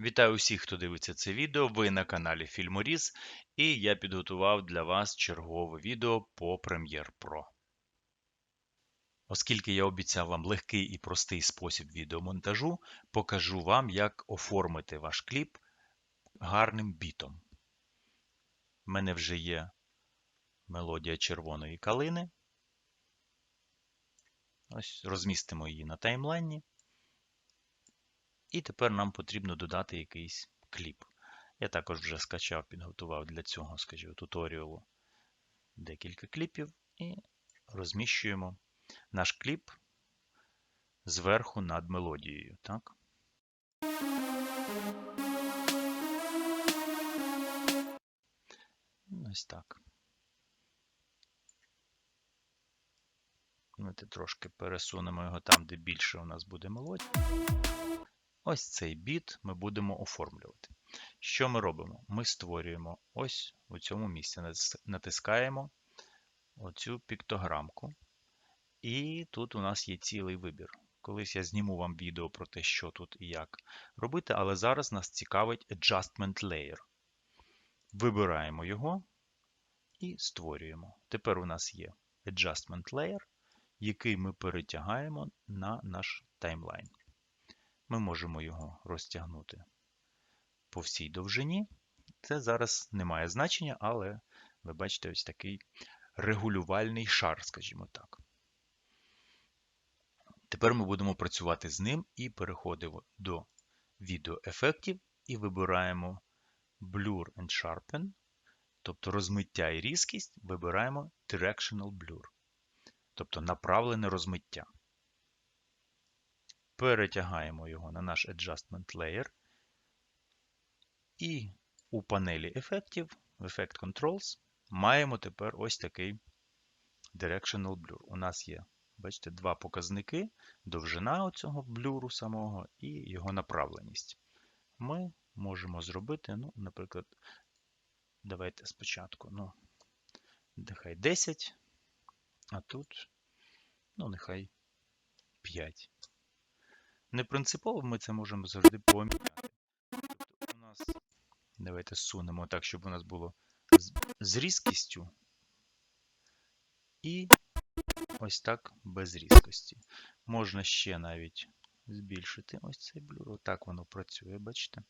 Вітаю усіх, хто дивиться це відео. Ви на каналі Фільморіз, і я підготував для вас чергове відео по Premiere Pro. Оскільки я обіцяв вам легкий і простий спосіб відеомонтажу, покажу вам, як оформити ваш кліп гарним бітом. У мене вже є мелодія червоної калини. Ось розмістимо її на таймлайні. І тепер нам потрібно додати якийсь кліп. Я також вже скачав, підготував для цього, скажімо, туторіалу декілька кліпів і розміщуємо наш кліп зверху над мелодією. Так? Ось так. Ми трошки пересунемо його там, де більше у нас буде мелодія. Ось цей біт ми будемо оформлювати. Що ми робимо? Ми створюємо ось у цьому місці, натискаємо оцю піктограмку. І тут у нас є цілий вибір. Колись я зніму вам відео про те, що тут і як робити, але зараз нас цікавить Adjustment Layer. Вибираємо його і створюємо. Тепер у нас є Adjustment Layer, який ми перетягаємо на наш таймлайн. Ми можемо його розтягнути по всій довжині. Це зараз не має значення, але ви бачите ось такий регулювальний шар, скажімо так. Тепер ми будемо працювати з ним і переходимо до відеоефектів і вибираємо Blur and Sharpen, тобто розмиття і різкість, вибираємо Directional Blur, тобто направлене розмиття. Перетягаємо його на наш Adjustment Layer. І у панелі ефектів, в Effect Controls, маємо тепер ось такий Directional Blur. У нас є, бачите, два показники: довжина цього блюру самого і його направленість. Ми можемо зробити, ну, наприклад, давайте спочатку, ну, нехай 10, а тут, ну, нехай 5. Не принципово ми це можемо завжди поміняти. Тобто у нас, давайте сунемо так, щоб у нас було з, різкістю. І ось так без різкості. Можна ще навіть збільшити ось цей блюр. Отак воно працює, бачите?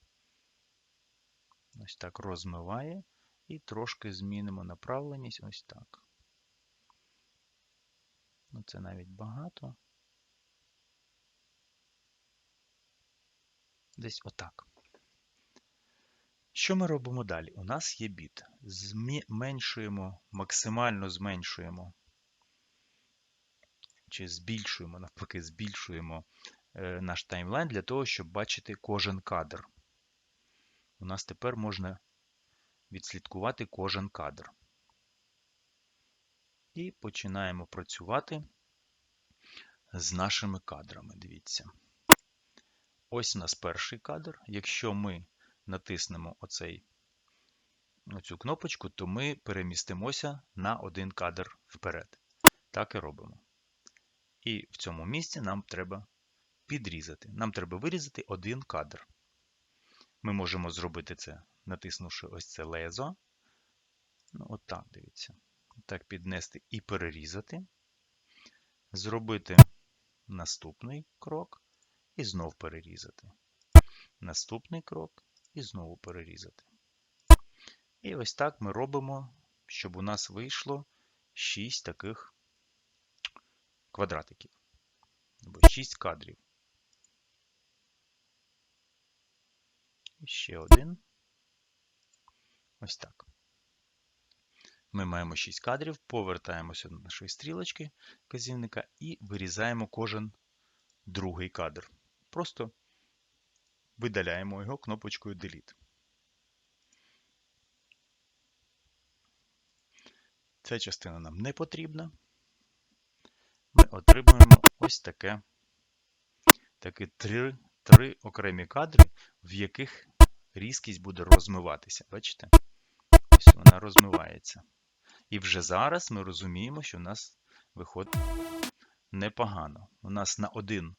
Ось так розмиває. І трошки змінимо направленість ось так. Ну, Це навіть багато. Десь отак. Що ми робимо далі? У нас є біт. Зменшуємо, максимально зменшуємо, чи збільшуємо, навпаки, збільшуємо е, наш таймлайн для того, щоб бачити кожен кадр. У нас тепер можна відслідкувати кожен кадр. І починаємо працювати з нашими кадрами. Дивіться. Ось у нас перший кадр. Якщо ми натиснемо оцей, оцю кнопочку, то ми перемістимося на один кадр вперед. Так і робимо. І в цьому місці нам треба підрізати. Нам треба вирізати один кадр. Ми можемо зробити це, натиснувши ось це лезо. Ну, Отак, дивіться. Так, піднести і перерізати. Зробити наступний крок і знов перерізати. Наступний крок і знову перерізати. І ось так ми робимо, щоб у нас вийшло 6 таких квадратиків. Або 6 кадрів. І ще один. Ось так. Ми маємо 6 кадрів, повертаємося до нашої стрілочки казівника і вирізаємо кожен другий кадр. Просто видаляємо його кнопочкою Delete. Ця частина нам не потрібна. Ми отримуємо ось таке такі три, три окремі кадри, в яких різкість буде розмиватися. Бачите? Ось вона розмивається. І вже зараз ми розуміємо, що у нас виходить непогано. У нас на один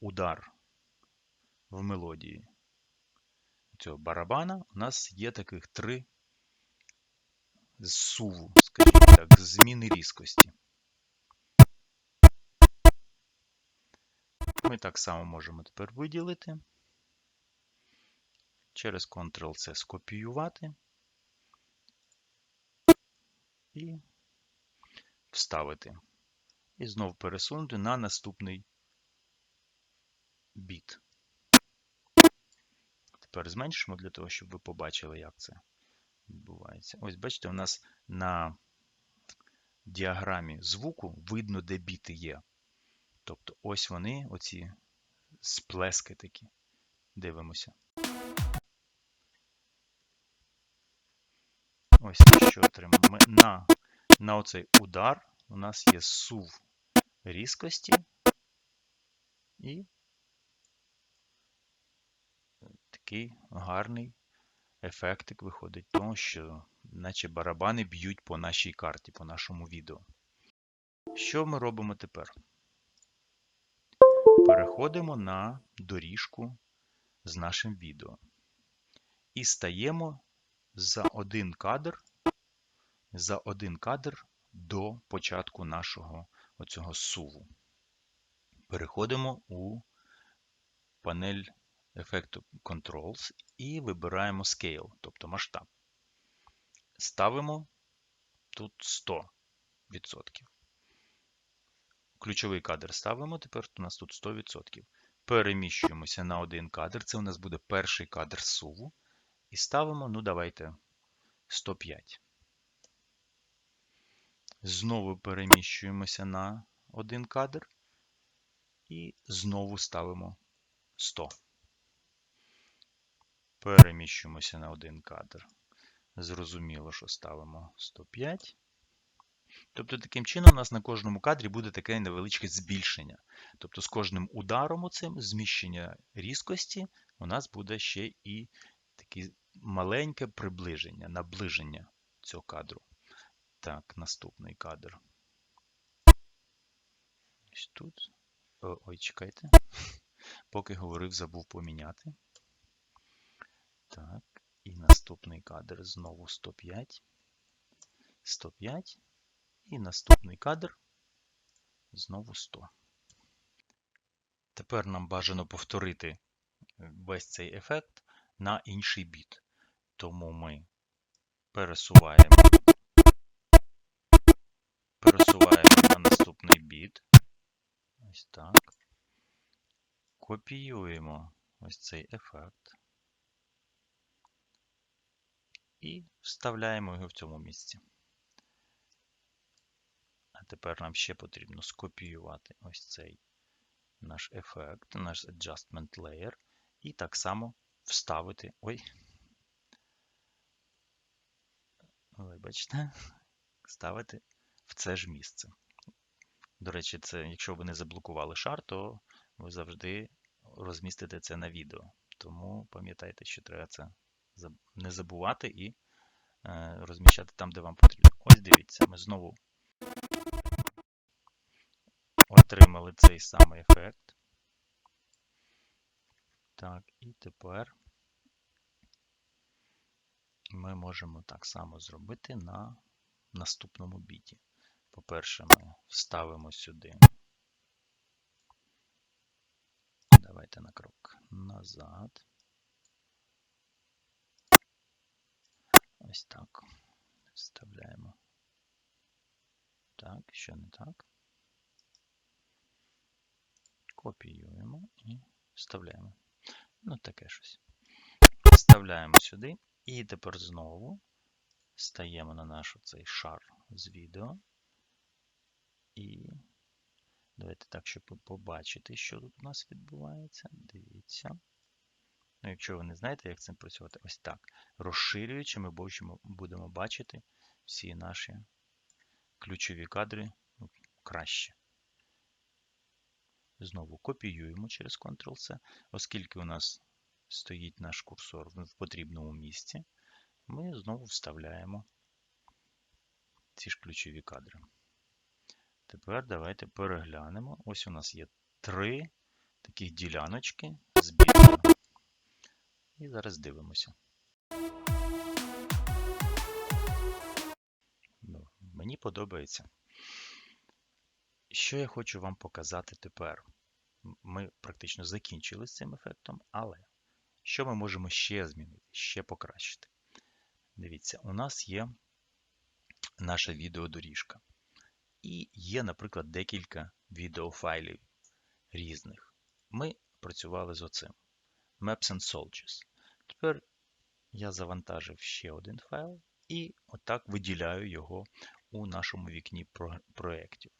удар в мелодії. цього барабана у нас є таких три суву, скажімо так, зміни різкості. Ми так само можемо тепер виділити. Через Ctrl-C скопіювати і вставити. І знову пересунути на наступний біт. Тепер зменшимо для того, щоб ви побачили, як це відбувається. Ось, бачите, у нас на діаграмі звуку видно, де біти є. Тобто ось вони, оці сплески такі. Дивимося. Ось що отримаємо. На, на оцей удар у нас є сув різкості і такий гарний ефектик виходить того, що наче барабани б'ють по нашій карті, по нашому відео. Що ми робимо тепер? Переходимо на доріжку з нашим відео. І стаємо за один кадр, за один кадр до початку нашого оцього суву. Переходимо у панель Effect Controls і вибираємо Scale, тобто масштаб. Ставимо тут 100%. Ключовий кадр ставимо, тепер у нас тут 100%. Переміщуємося на один кадр. Це у нас буде перший кадр суву. І ставимо, ну давайте, 105. Знову переміщуємося на один кадр. І знову ставимо 100. Переміщуємося на один кадр. Зрозуміло, що ставимо 105. Тобто, таким чином, у нас на кожному кадрі буде таке невеличке збільшення. Тобто, з кожним ударом оцим зміщення різкості у нас буде ще і таке маленьке приближення, наближення цього кадру. Так, наступний кадр. Ось тут. Ой, чекайте. Поки говорив, забув поміняти. Так, і наступний кадр знову 105. 105. І наступний кадр знову 100. Тепер нам бажано повторити весь цей ефект на інший біт. Тому ми пересуваємо, пересуваємо на наступний біт. Ось так. Копіюємо ось цей ефект. І вставляємо його в цьому місці. А тепер нам ще потрібно скопіювати ось цей наш ефект, наш Adjustment Layer, і так само вставити. Ой. Вибачте, ставити в це ж місце. До речі, це, якщо ви не заблокували шар, то ви завжди розмістите це на відео. Тому пам'ятайте, що треба це не забувати і е, розміщати там, де вам потрібно. Ось дивіться, ми знову отримали цей самий ефект. Так, і тепер ми можемо так само зробити на наступному біті. По-перше, ми вставимо сюди. Давайте на крок назад. Ось так. Вставляємо. Так, що не так. Копіюємо і вставляємо. Ну, таке щось. Вставляємо сюди. І тепер знову стаємо на наш цей шар з відео. І давайте так, щоб побачити, що тут у нас відбувається. Дивіться. Якщо ви не знаєте, як цим працювати, ось так. Розширюючи, ми будемо бачити всі наші ключові кадри ну, краще. Знову копіюємо через Ctrl-C, оскільки у нас стоїть наш курсор в потрібному місці, ми знову вставляємо ці ж ключові кадри. Тепер давайте переглянемо. Ось у нас є три таких діляночки з. І зараз дивимося. Ну, мені подобається. Що я хочу вам показати тепер? Ми практично закінчили з цим ефектом, але що ми можемо ще змінити, ще покращити? Дивіться, у нас є наша відеодоріжка. І є, наприклад, декілька відеофайлів різних. Ми працювали з оцим. Maps and Soldiers. Тепер я завантажив ще один файл і отак виділяю його у нашому вікні про- проєктів.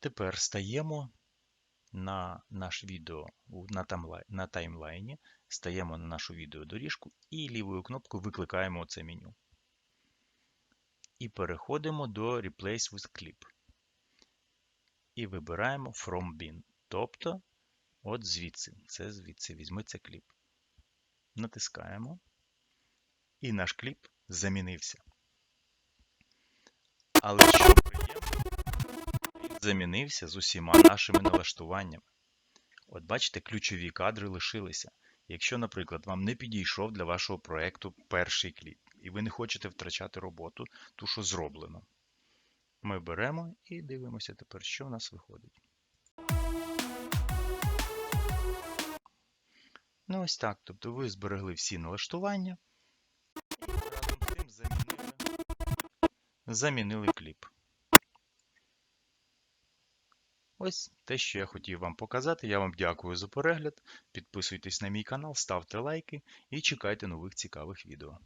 Тепер стаємо на наш відео на, таймлай- на таймлайні, стаємо на нашу відеодоріжку і лівою кнопкою викликаємо це меню. І переходимо до Replace with Clip. І вибираємо From Bin. Тобто, от звідси, це звідси візьметься кліп. Натискаємо. І наш кліп замінився. Але що приємно, він замінився з усіма нашими налаштуваннями. От бачите, ключові кадри лишилися. Якщо, наприклад, вам не підійшов для вашого проєкту перший кліп, і ви не хочете втрачати роботу, ту, що зроблено, ми беремо і дивимося тепер, що в нас виходить. Ну, ось так. Тобто ви зберегли всі налаштування і замінили кліп. Ось те, що я хотів вам показати. Я вам дякую за перегляд. Підписуйтесь на мій канал, ставте лайки і чекайте нових цікавих відео.